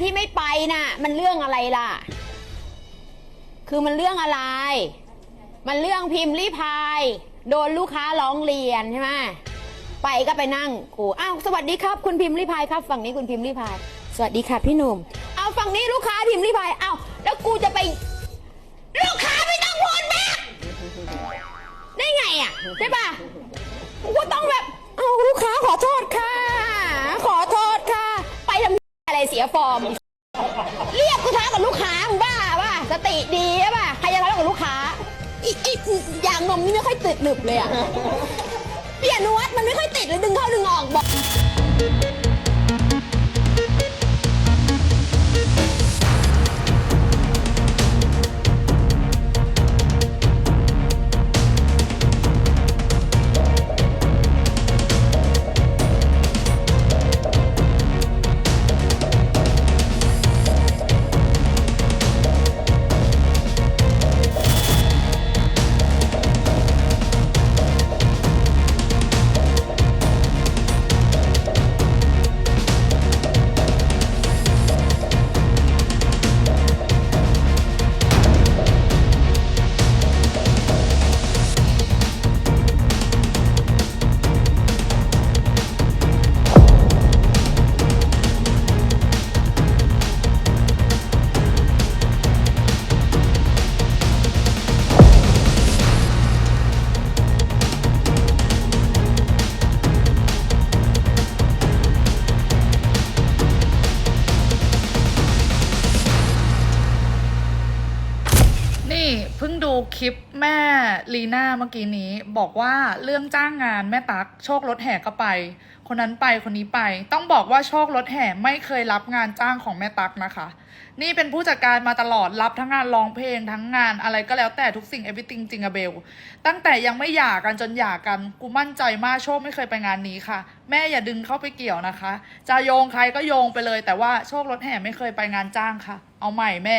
ที่ไม่ไปน่ะ มันเรื่องอะไรล่ะ คือมันเรื่องอะไร มันเรื่องพิมพ์รีพาย โดนลูกค้าร้องเรียนใช่ไหมไปก็ไปนั่งกูอ้าวสวัสดีครับ คุณพิมพ์รีพายครับ ฝั่งนี้คุณพิมพ์รีพาย สวัสดีค่ะพี่หนุ่มเอาฝั่งนี้ลูกค้าพิมพ์รีพายเอาแล้วกูจะไป ลูกค้าไม่ต้องพูดมากได้ไงอะใช่ปะกูต้องแบบ เอาลูกค้าขอโทษค่ะ เสียฟอร์ม เรียกกูท้ากับลูกค้ามึงบ้าป่ะสติดีป่ะใครจะท้ากับลูกค้าอีอีอย่างนมนี่ไม่ค่อยติดหนึบเลยอะเปลี่ยนนวัดมันไม่ค่อยติดเลยดึงเข้าดึงออกบอก ดูคลิปแม่ลีน่าเมื่อกี้นี้ บอกว่าเรื่องจ้างงานแม่ตั๊กโชครถแห่ก็ไป คนนั้นไปคนนี้ไป ต้องบอกว่าโชครถแห่ไม่เคยรับงานจ้างของแม่ตั๊กนะคะ นี่เป็นผู้จัดการมาตลอดรับทั้งงานร้องเพลงทั้งงานอะไรก็แล้วแต่ทุกสิ่ง everything จริงอะเบลตั้งแต่ยังไม่หย่ากันจนหย่ากันกูมั่นใจมากโชคไม่เคยไปงานนี้ค่ะ แม่อย่าดึงเข้าไปเกี่ยวนะคะ จะโยงใครก็โยงไปเลย แต่ว่าโชครถแห่ไม่เคยไปงานจ้างค่ะ เอาใหม่แม่